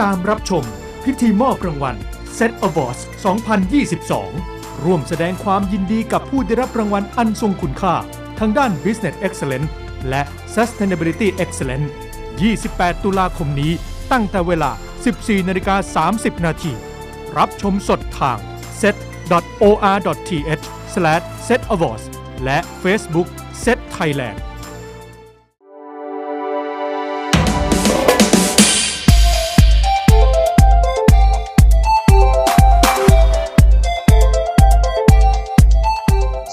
ตามรับชม พิธีมอบรางวัล Set Awards 2022 ร่วมแสดงความยินดีกับผู้ได้รับรางวัลอันทรงคุณค่า ทางด้าน Business Excellence และ Sustainability Excellence 28 ตุลาคมนี้ตั้งแต่เวลา 14นาฬิกา30 นาที รับชมสดทาง set.or.th/setawards และ Facebook Set Thailand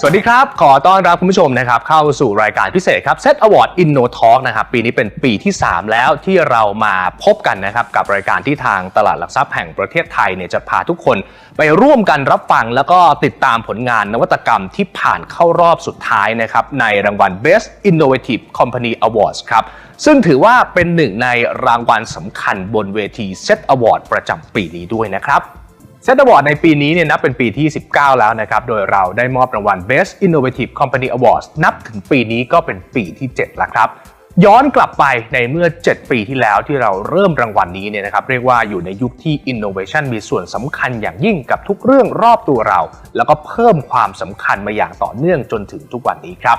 สวัสดีครับ ขอต้อนรับคุณผู้ชมนะครับเข้าสู่รายการพิเศษครับ Set Award Inno Talk นะครับปีนี้เป็นปีที่ 3 แล้วที่เรามาพบกันนะครับกับรายการที่ทางตลาดหลักทรัพย์แห่งประเทศไทยเนี่ยจะพาทุกคนไปร่วมกันรับฟังแล้วก็ติดตามผลงานนวัตกรรมที่ผ่านเข้ารอบสุดท้ายนะครับในรางวัล Best Innovative Company Awards ครับซึ่งถือว่าเป็นหนึ่งในรางวัลสำคัญบนเวที Set Award ประจำปีนี้ด้วยนะครับ เซตอวอร์ดในปีนี้เนี่ยนับเป็นปีที่ 19 แล้วนะครับ โดยเราได้มอบรางวัล Best Innovative Company Awards นับถึงปีนี้ก็เป็นปีที่ 7 แล้วครับ ย้อนกลับไปในเมื่อ 7 ปีที่แล้วที่เราเริ่มรางวัลนี้เนี่ยนะครับเรียกว่าอยู่ในยุคที่ Innovation มีส่วนสำคัญอย่างยิ่งกับทุกเรื่องรอบตัวเรา แล้วก็เพิ่มความสำคัญมาอย่างต่อเนื่องจนถึงทุกวันนี้ครับ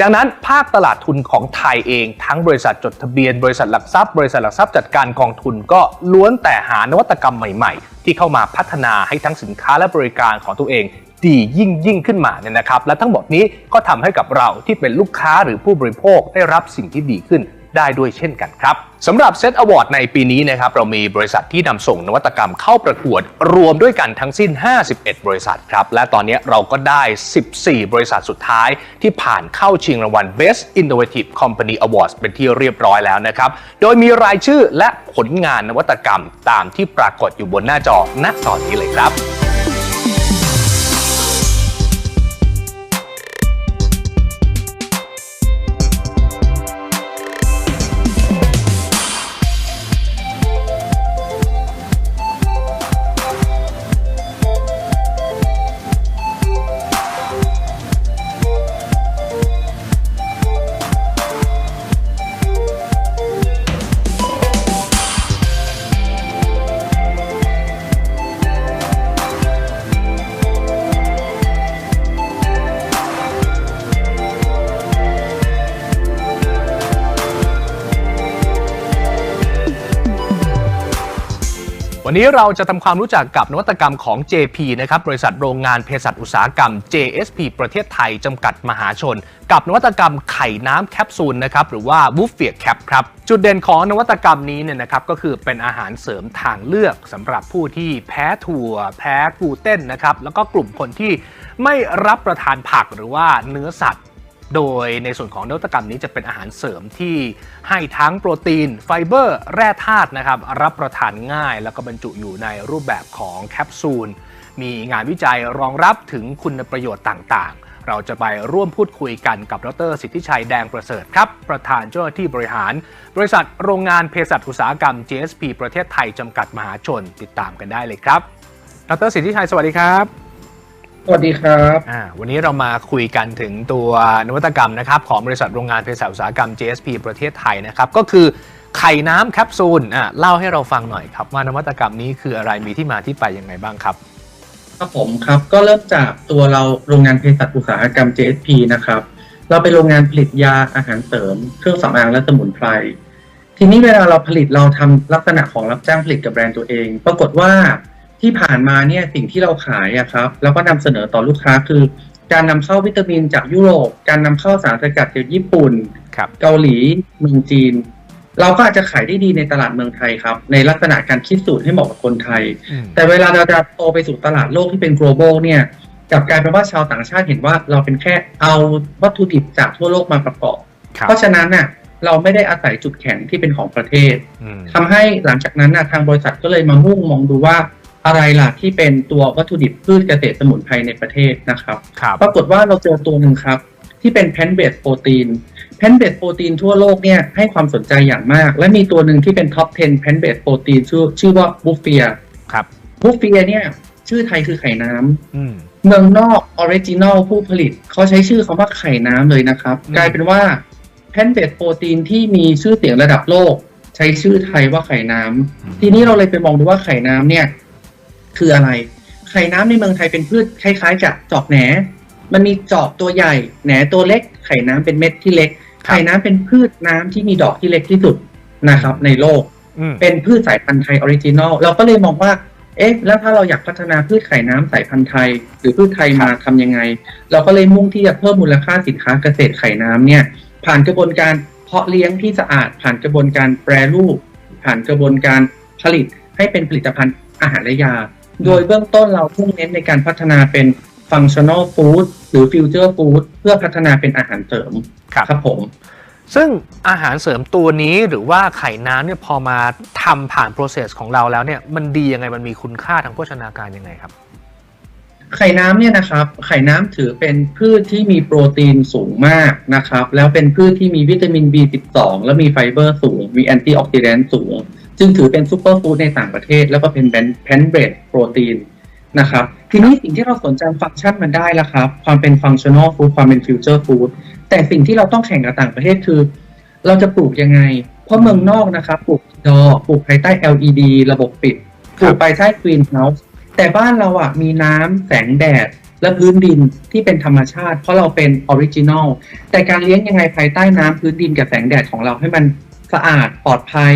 ดังนั้นภาคตลาดทุนของไทยเอง ทั้งบริษัทจดทะเบียน บริษัทหลักทรัพย์ บริษัทหลักทรัพย์จัดการกองทุนก็ล้วนแต่หานวัตกรรมใหม่ๆ ที่เข้ามาพัฒนาให้ทั้งสินค้าและบริการของตัวเองดียิ่งยิ่งขึ้นมาเนี่ยนะครับ และทั้งหมดนี้ก็ทำให้กับเราที่เป็นลูกค้าหรือผู้บริโภคได้รับสิ่งที่ดีขึ้น ได้ด้วยเช่นกันครับสำหรับเซตอวอร์ดในปีนี้นะครับเรามีบริษัทที่นำส่งนวัตกรรมเข้าประกวด รวมด้วยกันทั้งสิ้น 51 บริษัทครับ และตอนนี้เราก็ได้ 14 บริษัทสุดท้าย ที่ผ่านเข้าชิงรางวัล Best Innovative Company Awards เป็นที่เรียบร้อยแล้วนะครับ โดยมีรายชื่อและผลงานนวัตกรรมตามที่ปรากฏอยู่บนหน้าจอณตอนนี้เลยครับ วันนี้เราจะทำความรู้จักกับนวัตกรรมของ JP นะครับบริษัทโรงงานเภสัชอุตสาหกรรม JSP ประเทศไทยจำกัดมหาชน กับนวัตกรรมไข่น้ำแคปซูลนะครับหรือว่า w o o f i e r Cap ครับจุดเด่นของนวัตกรรมนี้เนี่ยนะครับก็คือเป็นอาหารเสริมทางเลือกสำหรับผู้ที่แพ้ถั่ว แพ้กลูเตนนะครับแล้วก็กลุ่มคนที่ไม่รับประทานผักหรือว่าเนื้อสัตว์ โดยในส่วนของนวัตกรรมนี้จะเป็นอาหารเสริมที่ให้ทั้งโปรตีน ไฟเบอร์ แร่ธาตุนะครับ รับประทานง่าย แล้วก็บรรจุอยู่ในรูปแบบของแคปซูล มีงานวิจัยรองรับถึงคุณประโยชน์ต่างๆ เราจะไปร่วมพูดคุยกันกับดรสิทธิชัยแดงประเสริฐครับ ประธานเจ้าหน้าที่บริหาร บริษัทโรงงานเภสัชอุตสาหกรรม JSP ประเทศไทยจำกัดมหาชน ติดตามกันได้เลยครับดรสิทธิชัยสวัสดีครับ สวัสดีครับอ่าวันนี้เรามาคุยกันถึงตัวนวัตกรรมนะครับของบริษัทโรงงานเภสัชอุตสาหกรรม JSP ประเทศไทยนะครับก็คือไข่น้ำแคปซูลอ่าเล่าให้เราฟังหน่อยครับ ว่านวัตกรรมนี้คืออะไรมีที่มาที่ไปยังไงบ้างครับครับผมครับก็เริ่มจากตัวเราโรงงานเภสัชอุตสาหกรรม JSP นะครับเราเป็นโรงงานผลิตยาอาหารเสริม เครื่องสำอางและสมุนไพรทีนี้เวลาเราผลิตเราทำลักษณะของรับจ้างผลิตกับแบรนด์ตัวเอง ปรากฏว่า ที่ผ่านมาเนี่ยสิ่งที่เราขายอะครับแล้วก็นำเสนอต่อลูกค้าคือ การนำเข้าวิตามินจากยุโรป การนำเข้าสารสกัดจากญี่ปุ่นครับเกาหลีเมืองจีน เราก็อาจจะขายได้ดีในตลาดเมืองไทยครับ ในลักษณะการคิดสูตรให้เหมาะกับคนไทยอืมแต่เวลาเราจะโตไปสู่ตลาดโลกที่เป็น global เนี่ยกลับกลายเป็นว่าชาวต่างชาติเห็นว่าเราเป็นแค่เอาวัตถุดิบจากทั่วโลกมาประกอบครับเพราะฉะนั้นน่ะเราไม่ได้อาศัยจุดแข็งที่เป็นของประเทศอืมทำให้หลังจากนั้นน่ะทางบริษัทก็เลยมามุ่งมองดูว่า อะไรล่ะที่เป็นตัววัตถุดิบพืชเกษตรสมุนไพรในประเทศนะครับ ครับ ปรากฏว่าเราเจอตัวหนึ่งครับ ที่เป็นแพนเบสโปรตีนแพนเบสโปรตีนทั่วโลกเนี่ยให้ความสนใจอย่างมาก และมีตัวหนึ่งที่เป็นท็อป 10แพนเบสโปรตีนชื่อชื่อว่าบูฟเฟียครับบูฟเฟียเนี่ยชื่อไทยคือไข่น้ำอืมเมืองนอกออริจินอลผู้ผลิต เขาใช้ชื่อคำว่าไข่น้ำเลยนะครับอืมกลายเป็นว่าแพนเบสโปรตีนที่มีชื่อเสียงระดับโลก ใช้ชื่อไทยว่าไข่น้ำอืมทีนี้เราเลยไปมองดูว่าไข่น้ำเนี่ย คืออะไร ไข่น้ำในเมืองไทยเป็นพืชคล้ายๆกับจอกแหน มันมีจอกตัวใหญ่ แหนตัวเล็ก ไข่น้ำเป็นเม็ดที่เล็ก ไข่น้ำเป็นพืชน้ำที่มีดอกที่เล็กที่สุดนะครับ ในโลกอืมเป็นพืชสายพันธุ์ไทยออริจินอล เราก็เลยมองว่า เอ๊ะ แล้วถ้าเราอยากพัฒนาพืชไข่น้ำสายพันธุ์ไทย หรือพืชไทยมาทำยังไง เราก็เลยมุ่งที่จะเพิ่มมูลค่าสินค้าเกษตรไข่น้ำเนี่ย ผ่านกระบวนการเพาะเลี้ยงที่สะอาด ผ่านกระบวนการแปรรูป ผ่านกระบวนการผลิตให้เป็นผลิตภัณฑ์อาหารและยา โดยเบื้องต้นเราพุ่งเน้นในการพัฒนาเป็น functional food หรือ future food เพื่อพัฒนาเป็นอาหารเสริมครับครับผม ซึ่งอาหารเสริมตัวนี้หรือว่าไข่น้ำเนี่ยพอมาทำผ่าน process ของเราแล้วเนี่ยมันดียังไงมันมีคุณค่าทางโภชนาการยังไงครับไข่น้ำเนี่ยนะครับ ไข่น้ำถือเป็นพืชที่มีโปรตีนสูงมากนะครับ แล้วเป็นพืชที่มีวิตามิน B12 และมีไฟเบอร์สูง มีแอนตี้ออกซิแดนต์สูง จึงถือเป็นซูเปอร์ฟู้ดในต่างประเทศ แล้วก็เป็นแพนเบรดโปรตีนนะครับทีนี้สิ่งที่เราสนใจฟังก์ชันมันได้แล้วครับ ความเป็นฟังชั่นอลฟู้ดความเป็นฟิวเจอร์ฟู้ดแต่สิ่งที่เราต้องแข่งกับต่างประเทศคือ เราจะปลูกยังไง เพราะเมืองนอกนะครับปลูกดอปลูกภายใต้ LED ระบบปิดปลูกภายใต้กรีนเฮาส์แต่บ้านเราอะมีน้ำแสงแดดและพื้นดินที่เป็นธรรมชาติ เพราะเราเป็นออริจินอลแต่การเลี้ยงยังไงภายใต้น้ำพื้นดินกับแสงแดดของเราให้มันสะอาดปลอดภัย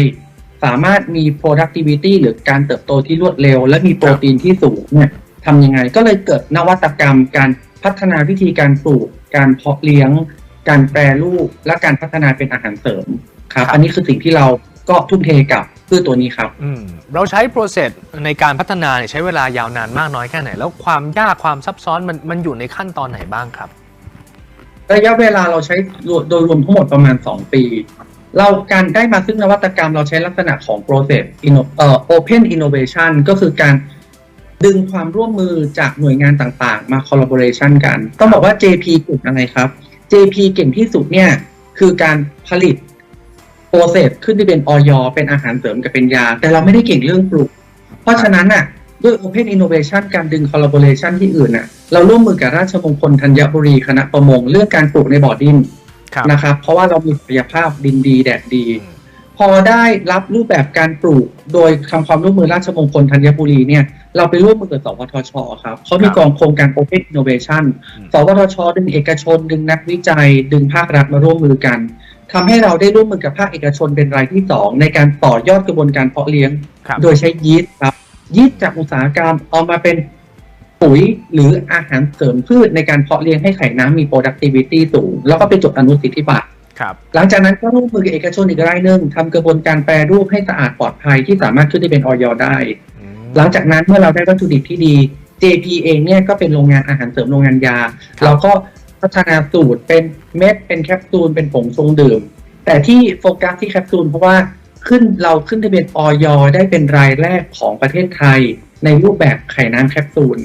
สามารถมี productivity หรือการเติบโตที่รวดเร็ว และมีโปรตีนที่สูงเนี่ยทำยังไงก็เลยเกิดนวัตกรรม การพัฒนาวิธีการปลูก การเพาะเลี้ยง การแปรรูป และการพัฒนาเป็นอาหารเสริมครับครับอันนี้คือสิ่งที่เราก็ทุ่มเทกับพืชตัวนี้ครับอืมเราใช้ process ในการพัฒนาเนี่ยใช้เวลายาวนานมากน้อยแค่ไหน แล้วความยากความซับซ้อนมันมันอยู่ในขั้นตอนไหนบ้างครับ ระยะเวลาเราใช้โดยรวมทั้งหมดประมาณ 2 ปี เราการได้มาซึ่งนวัตกรรมเราใช้ลักษณะของ process inno- เอ่อ open innovation ก็คือการดึงความร่วมมือจากหน่วยงานต่างๆ มา collaboration กัน ต้องบอกว่า JP เก่งอะไรครับ JP เก่งที่สุดเนี่ย คือการผลิต process ขึ้นที่เป็นออยเป็นอาหารเสริมกับเป็นยา แต่เราไม่ได้เก่งเรื่องปลูก เพราะฉะนั้นน่ะด้วย Open Innovation การดึง collaboration ที่อื่นน่ะ เราร่วมมือกับราชมงคลธัญบุรีคณะประมง เรื่องการปลูกในบ่อดิน นะครับ เพราะว่าเรามีศักยภาพดินดีแดดดีอืมพอได้รับรูปแบบการปลูกโดยทำความร่วมมือราชมงคลธัญบุรีเนี่ยเราไปร่วมมือกับสวทช ครับเขามีครับกองโครงการ Open Innovation อืมสวทช ดึงเอกชน ดึงนักวิจัย ดึงภาครัฐมาร่วมมือกันทำให้เราได้ร่วมมือกับภาคเอกชนเป็นรายที่สองในการต่อยอดกระบวนการเพาะเลี้ยงครับโดยใช้ยีสต์ครับยีสต์จากอุตสาหกรรมเอามาเป็น ปุ๋ยหรืออาหารเสริมพืชในการเพาะเลี้ยงให้ไข่น้ำมี productivity สูง แล้วก็ไปจดอนุสิทธิบัตรครับหลังจากนั้นก็ร่วมมือกับเอกชนอีกรายหนึ่งทำกระบวนการแปรรูปให้สะอาดปลอดภัยที่สามารถขึ้นได้เป็นออยได้อืมหลังจากนั้นเมื่อเราได้วัตถุดิบที่ดี JP เองเนี่ยก็เป็นโรงงานอาหารเสริมโรงงานยา เราก็พัฒนาสูตรเป็นเม็ดเป็นแคปซูลเป็นผงชงดื่ม แต่ที่โฟกัสที่แคปซูลเพราะว่าขึ้นเราขึ้นทะเบียนออยได้เป็นรายแรกของประเทศไทย ในรูปแบบไข่น้ำแคปซูล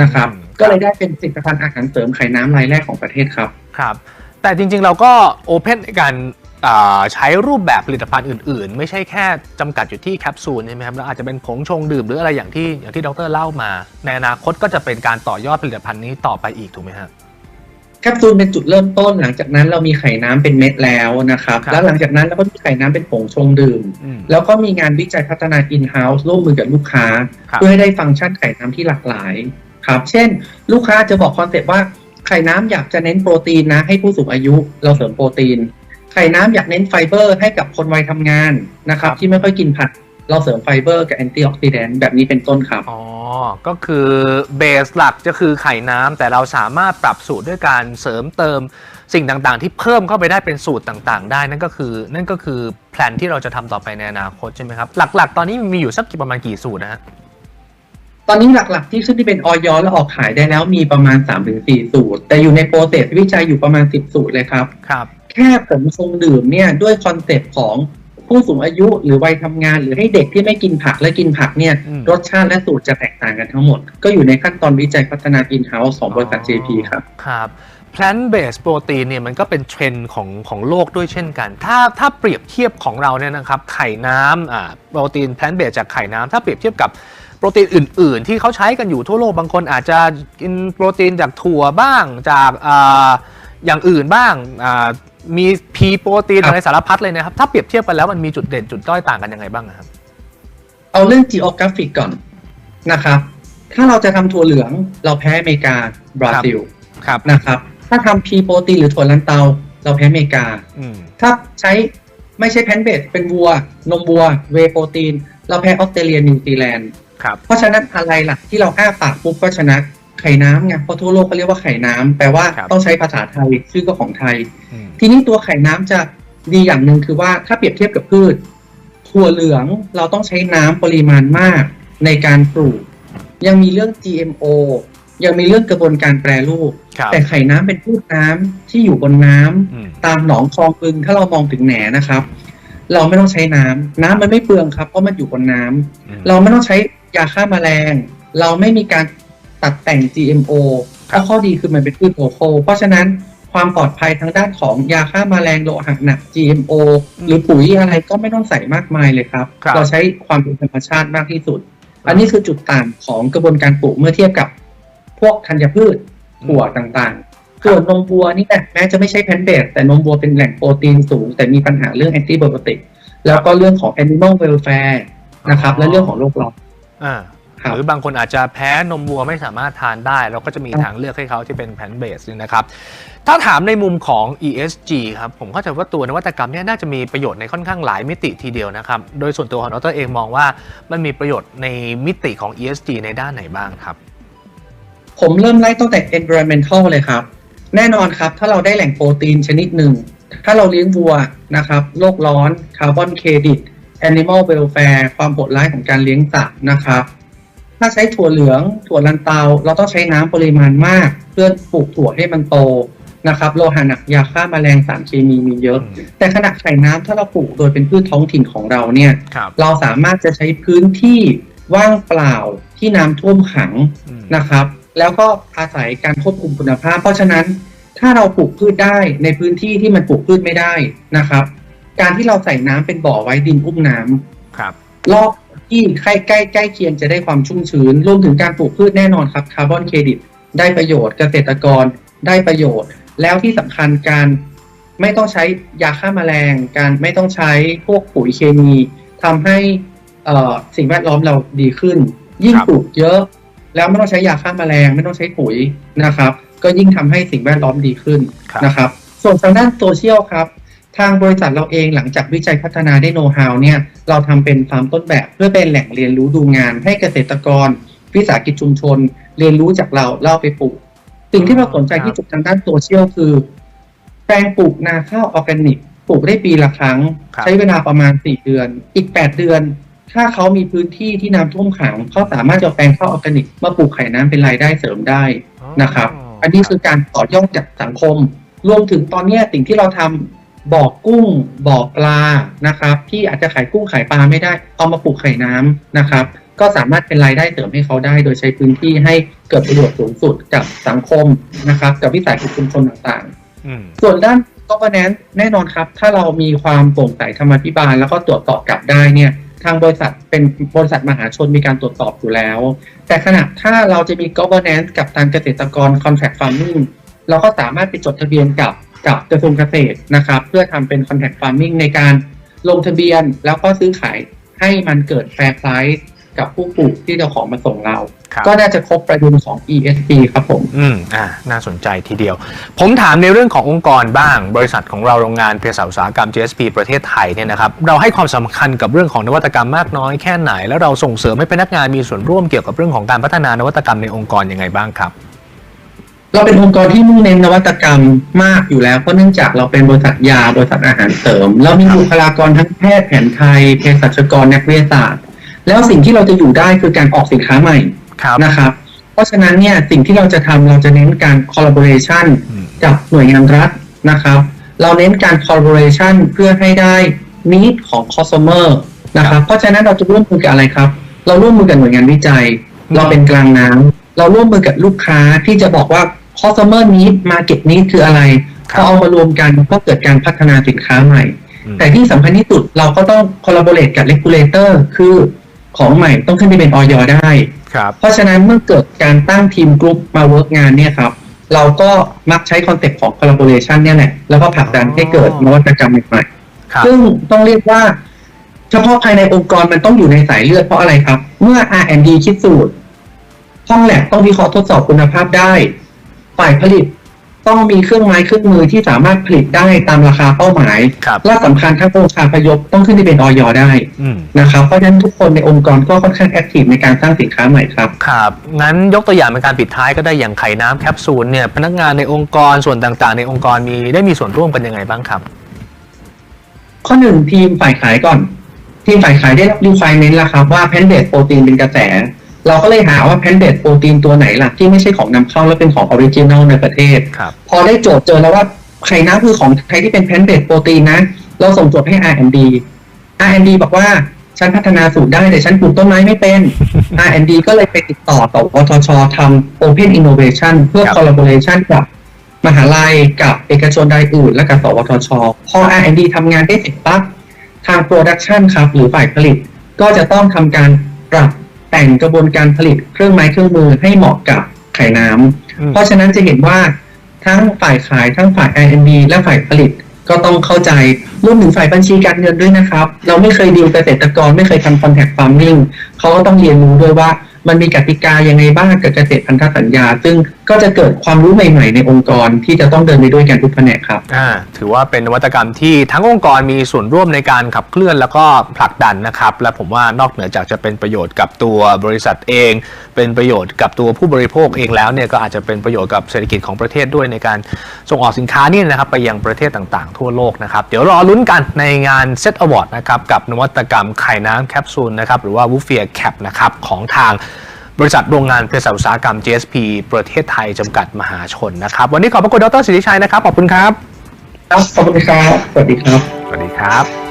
นะครับอืมก็เลยได้เป็นผลิตภัณฑ์อาหารเสริมไข่น้ำรายแรกของประเทศครับครับ แต่จริงๆเราก็โอเพนในการอ่าใช้รูปแบบผลิตภัณฑ์อื่น ๆ ไม่ใช่แค่จำกัดอยู่ที่แคปซูลใช่ไหมครับเราอาจจะเป็นผงชงดื่มหรืออะไรอย่างที่อย่างที่ดรเล่ามา ในอนาคตก็จะเป็นการต่อยอดผลิตภัณฑ์นี้ต่อไปอีกถูกไหมฮะแคปซูลเป็นจุดเริ่มต้นหลังจากนั้นเรามีไข่น้ำเป็นเม็ดแล้วนะครับครับ แล้วหลังจากนั้นเราก็มีไข่น้ำเป็นผงชงดื่มอืมแล้วก็มีงานวิจัยพัฒนา in-house ร่วมมือกับลูกค้าครับเพื่อให้ได้ฟังก์ชันไข่น้ำที่หลากหลาย ครับเช่น ลูกค้าจะบอกคอนเซ็ปต์ว่าไข่น้ำอยากจะเน้นโปรตีนนะ ให้ผู้สูงอายุเราเสริมโปรตีน ไข่น้ำอยากเน้นไฟเบอร์ให้กับคนวัยทำงานนะครับที่ไม่ค่อยกินผักเราเสริมไฟเบอร์กับแอนตี้ออกซิแดนต์แบบนี้เป็นต้นครับอ๋อก็คือเบสหลักจะคือไข่น้ำแต่เราสามารถปรับสูตรด้วยการเสริมเติมสิ่งต่างๆ ที่เพิ่มเข้าไปได้เป็นสูตรต่างๆ ได้นั่นก็คือ นั่นก็คือแผนที่เราจะทำต่อไปในอนาคตใช่ไหมครับหลัก ๆ ตอนนี้มีอยู่สักกี่ประมาณกี่สูตรนะฮะ ตอนนี้หลักๆ ที่ขึ้นที่เป็นออยและออกขายได้แล้วมีประมาณ3-4สูตร แต่อยู่ในโปรเซสวิจัยอยู่ประมาณ 10 สูตรเลยครับ ครับ แค่ผมชงดื่มเนี่ยด้วยคอนเซปต์ของผู้สูงอายุหรือวัยทำงาน หรือให้เด็กที่ไม่กินผักและกินผักเนี่ยอืม รสชาติและสูตรจะแตกต่างกันทั้งหมด ก็อยู่ในขั้นตอนวิจัยพัฒนา in-house ของบริษัท JP ครับ ครับ plant based protein เนี่ยมันก็เป็นเทรนด์ของของโลกด้วยเช่นกัน ถ้าถ้าเปรียบเทียบของเราเนี่ยนะครับไข่น้ำอ่าโปรตีน plant based จากไข่น้ำถ้าเปรียบเทียบกับโปรตีนอื่น ๆ ที่เขาใช้กันอยู่ทั่วโลกบางคนอาจจะกินโปรตีนจากถั่วบ้างจากอ่าอย่างอื่นบ้างอ่ามีพีโปรตีนครับอะไรสารพัดเลยนะครับ ถ้าเปรียบเทียบกันแล้วมันมีจุดเด่นจุดด้อยต่างกันยังไงบ้างอะครับ เอาเรื่อง geographic ก่อนนะครับถ้าเราจะทำถั่วเหลืองเราแพ้อเมริกาบราซิลครับนะครับ ถ้าทำพีโปรตีนหรือถั่วลันเตา เราแพ้อเมริกาอืมถ้าใช้ไม่ใช่แพนเบสเป็นวัว นมวัว เวโปรตีน เราแพ้ออสเตรเลียนิวซีแลนด์ครับเพราะฉะนั้นอะไรล่ะ ที่เราอ้าปากปุ๊บก็ชนะไข่น้ำไงเพราะทั่วโลกเขาเรียกว่าไข่น้ำแปลว่าครับต้องใช้ภาษาไทยชื่อก็ของไทยอืมทีนี้ตัวไข่น้ำจะดีอย่างหนึ่งคือว่าถ้าเปรียบเทียบกับพืชถั่วเหลืองเราต้องใช้น้ำปริมาณมากในการปลูก ยังมีเรื่อง GMO ยังมีเรื่องกระบวนการแปรรูปครับ แต่ไข่น้ำเป็นพืชน้ำที่อยู่บนน้ำอืมตามหนองคลองบึงถ้าเรามองถึงแหนนะครับ เราไม่ต้องใช้น้ำน้ำมันไม่เปลืองครับเพราะมันอยู่บนน้ำอืมเราไม่ต้องใช้ยาฆ่าแมลง เราไม่มีการตัดแต่ง GMO เพครับราะข้อดีคือมันเป็นพืชโลโคเพราะฉะนั้นความปลอดภัยทางด้านของยาฆ่าแมลงโลหะหนัก GMO หรือปุ๋ยอะไรก็ไม่ต้องใส่มากมายเลยครับครับ เราใช้ความเป็นธรรมชาติมากที่สุด อันนี้คือจุดต่างของกระบวนการปลูกเมื่อเทียบกับพวกธัญพืช ถั่วต่างๆ ส่วนนมวัวนี่แหละแม้จะไม่ใช่แพนเบสแต่นมวัวเป็นแหล่งโปรตีนสูง แต่มีปัญหาเรื่องแอนติไบโอติกแล้วก็เรื่องของ animal welfare นะครับ และเรื่องของโรคร้อนอ่าครับหรือบางคนอาจจะแพ้นมวัวไม่สามารถทานได้ เราก็จะมีครับทางเลือกให้เขาที่เป็นแพนเบสนะครับ ถ้าถามในมุมของ ESG ครับผมเข้าใจว่าตัวนวัตกรรมเนี่ยน่าจะมีประโยชน์ในค่อนข้างหลายมิติทีเดียวนะครับ โดยส่วนตัวของดรเองมองว่ามันมีประโยชน์ในมิติของ ESG ในด้านไหนบ้างครับ ผมเริ่มไล่ตั้งแต่ environmental เลยครับ แน่นอนครับ ถ้าเราได้แหล่งโปรตีนชนิดหนึ่ง ถ้าเราเลี้ยงวัวนะครับโลกร้อนคาร์บอนเครดิต animal welfare ความโหดร้ายของการเลี้ยงสัตว์นะครับ ถ้าใช้ถั่วเหลืองถั่วลันเตา เราต้องใช้น้ำปริมาณมาก เพื่อปลูกถั่วให้มันโตนะครับโลหะหนักยาฆ่าแมลงสารเคมีมีเยอะ แต่ขณะไข่น้ำถ้าเราปลูกโดยเป็นพืชท้องถิ่นของเราเนี่ยครับเราสามารถจะใช้พื้นที่ว่างเปล่าที่น้ำท่วมขังอืมนะครับ แล้วก็อาศัยการควบคุมคุณภาพ เพราะฉะนั้นถ้าเราปลูกพืชได้ในพื้นที่ที่มันปลูกพืชไม่ได้นะครับ การที่เราใส่น้ำเป็นบ่อไว้ดินอุ้มน้ำครับรอบที่ใกล้ใกล้ใกล้เคียงจะได้ความชุ่มชื้นรวมถึงการปลูกพืชแน่นอนครับคาร์บอนเครดิตได้ประโยชน์เกษตรกรได้ประโยชน์ แล้วที่สำคัญการไม่ต้องใช้ยาฆ่าแมลง การไม่ต้องใช้พวกปุ๋ยเคมีทำให้เอ่อสิ่งแวดล้อมเราดีขึ้น ยิ่งครับปลูกเยอะ แล้วไม่ต้องใช้ยาฆ่าแมลง ไม่ต้องใช้ปุ๋ยนะครับ ก็ยิ่งทำให้สิ่งแวดล้อมดีขึ้นครับนะครับ ส่วนทางด้านโซเชียลครับ ทางบริษัทเราเองหลังจากวิจัยพัฒนาได้โน้ตฮาวเนี่ยเราทำเป็นฟาร์มต้นแบบเพื่อเป็นแหล่งเรียนรู้ดูงาน ให้เกษตรกร วิสาหกิจชุมชน เรียนรู้จากเราเล่าไปปลูก สิ่งที่เราสนใจที่สุดทางด้านโซเชียลคือแปลงปลูกนาข้าวออร์แกนิกปลูกได้ปีละครั้งครับใช้เวลาประมาณ 4 เดือน อีก 8 เดือน ถ้าเขามีพื้นที่ที่น้ำท่วมขังเขาสามารถจะเอาแปลงข้าวออร์แกนิกมาปลูกไข่น้ำเป็นรายได้เสริมได้นะครับ อันนี้คือการต่อยอดจากสังคม รวมถึงตอนเนี้ยสิ่งที่เราทำบ่อกุ้งบ่อปลานะครับ ที่อาจจะขายกุ้งขายปลาไม่ได้ เอามาปลูกไข่น้ำนะครับ ก็สามารถเป็นรายได้เสริมให้เขาได้ โดยใช้พื้นที่ให้เกิดประโยชน์สูงสุดกับสังคมนะครับกับวิสาหกิจชุมชนต่างๆอืมส่วนด้าน governance แน่นอนครับ ถ้าเรามีความโปร่งใสธรรมาภิบาลแล้วก็ตรวจสอบกลับได้เนี่ย ทางบริษัทเป็นบริษัทมหาชนมีการตรวจสอบอยู่แล้ว แต่ขณะถ้าเราจะมี governance กับทางเกษตรกร contract farming เราก็สามารถไปจดทะเบียนกับกับกระทรวงเกษตรนะครับ เพื่อทำเป็น contract farming ในการลงทะเบียนแล้วก็ซื้อขายให้มันเกิด fair price กับผู้ปลูกที่จะของมาส่งเรา ก็น่าจะครบประเด็นของ ESG ครับผม อืมอ่าน่าสนใจทีเดียว ผมถามในเรื่องขององค์กรบ้าง บริษัทของเราโรงงานเภสัชอุตสาหกรรม GSP ประเทศไทยเนี่ยนะครับเราให้ความสำคัญกับเรื่องของนวัตกรรมมากน้อยแค่ไหน แล้วเราส่งเสริมให้พนักงานมีส่วนร่วมเกี่ยวกับเรื่องของการพัฒนานวัตกรรมในองค์กรยังไงบ้างครับเราเป็นองค์กรที่มุ่งเน้นนวัตกรรมมากอยู่แล้วเพราะเนื่องจากเราเป็นบริษัทยาบริษัทอาหารเสริม เรามีครับบุคลากรทั้งแพทย์แผนไทยเภสัชกรนักวิทยาศาสตร์ แล้วสิ่งที่เราจะอยู่ได้คือการออกสินค้าใหม่ ครับนะครับ เพราะฉะนั้นเนี่ยสิ่งที่เราจะทำเราจะเน้นการ collaboration อืม กับหน่วยงานรัฐนะครับ เราเน้นการ collaboration เพื่อให้ได้ need ของ customer นะครับ เพราะฉะนั้นเราจะร่วมมือกับอะไรครับ เราร่วมมือกับหน่วยงานวิจัย เราเป็นกลางน้ำเราร่วมมือกับลูกค้าที่จะบอกว่า customer need market need คืออะไรครับพอเอามารวมกันก็เกิดการพัฒนาสินค้าใหม่ อืมแต่ที่สำคัญที่สุดเราก็ต้อง collaborate กับ regulator คือของใหม่ต้องขึ้นไปเป็นออยได้ครับ เพราะฉะนั้นเมื่อเกิดการตั้งทีมกรุ๊ปมาเวิร์กงานเนี่ยครับเราก็มักใช้คอนเซ็ปต์ของ collaboration เนี่ยแหละแล้วก็ผลักดันให้เกิดนวัตกรรมใหม่ครับๆซึ่งต้องเรียกว่า เฉพาะภายในองค์กรมันต้องอยู่ในสายเลือดเพราะอะไรครับ เมื่อ R&D คิดสูตร ห้องแลบต้องวิเคราะห์ทดสอบคุณภาพได้ ฝ่ายผลิต ต้องมีเครื่องไม้เครื่องมือที่สามารถผลิตได้ตามราคาเป้าหมาย ครับและสำคัญทั้งองค์คาพยพต้องขึ้นที่เป็นออยได้อืมนะครับเพราะฉะนั้นทุกคนในองค์กรก็ค่อนข้างแอคทีฟในการสร้างสินค้าใหม่ครับ ครับ งั้นยกตัวอย่างเป็นการปิดท้ายก็ได้อย่างไข่น้ำแคปซูลเนี่ยพนักงานในองค์กรส่วนต่างๆ ในองค์กรมีได้มีส่วนร่วมกันยังไงบ้างครับ ข้อหนึ่งทีมฝ่ายขายก่อน ทีมฝ่ายขายได้รับ requirement แล้วครับว่าแพนเดตโปรตีนเป็นกระแส เราก็เลยหาว่าแพนเดตโปรตีนตัวไหนล่ะที่ไม่ใช่ของนำเข้าและเป็นของออริจินอลในประเทศครับพอได้โจทย์เจอแล้วว่าไข่น้ำคือของไทยที่เป็นแพนเดตโปรตีนนะ เราส่งโจทย์ให้ R&D R&D บอกว่าฉันพัฒนาสูตรได้แต่ฉันปลูกต้นไม้ไม่เป็น R&D ก็เลยไปติดต่อกับวทชทำ Open Innovation เพื่อครับ collaboration กับมหาลัยกับเอกชนรายอื่นและกับสวทช พอ R&D ทำงานได้เสร็จปั๊บทาง Production ครับ หรือฝ่ายผลิต ก็จะต้องทำการปรับ แต่งกระบวนการผลิตเครื่องไม้เครื่องมือให้เหมาะกับไข่น้ำอืมเพราะฉะนั้นจะเห็นว่าทั้งฝ่ายขายทั้งฝ่าย R&D และฝ่ายผลิตก็ต้องเข้าใจรวมถึงฝ่ายบัญชีการเงินด้วยนะครับ เราไม่เคยดีลเกษตรกรไม่เคยทำ contact farming เขาก็ต้องเรียนรู้ด้วยว่า มันมีกติกายังไงบ้างกับเกษตรพันธสัญญา ซึ่งก็จะเกิดความรู้ใหม่ๆ ในองค์กรที่จะต้องเดินไปด้วยกันทุกแผนกครับอ่าถือว่าเป็นนวัตกรรมที่ทั้งองค์กรมีส่วนร่วมในการขับเคลื่อนแล้วก็ผลักดันนะครับ และผมว่านอกเหนือจากจะเป็นประโยชน์กับตัวบริษัทเอง เป็นประโยชน์กับตัวผู้บริโภคเองแล้วเนี่ยก็อาจจะเป็นประโยชน์กับเศรษฐกิจของประเทศด้วยในการส่งออกสินค้านี่นะครับไปยังประเทศต่างๆ ทั่วโลกนะครับเดี๋ยวรอลุ้นกันในงาน Set Award นะครับกับนวัตกรรมไข่น้ำแคปซูลนะครับหรือว่าวูเฟียแคปนะครับของทาง บริษัทโรงงานเภสัชอุตสาหกรรม GSP ประเทศไทยจำกัดมหาชนนะครับ วันนี้ขอบพระคุณดรสิริชัยนะครับ ขอบคุณครับ ครับขอบคุณครับ สวัสดีครับ สวัสดีครับ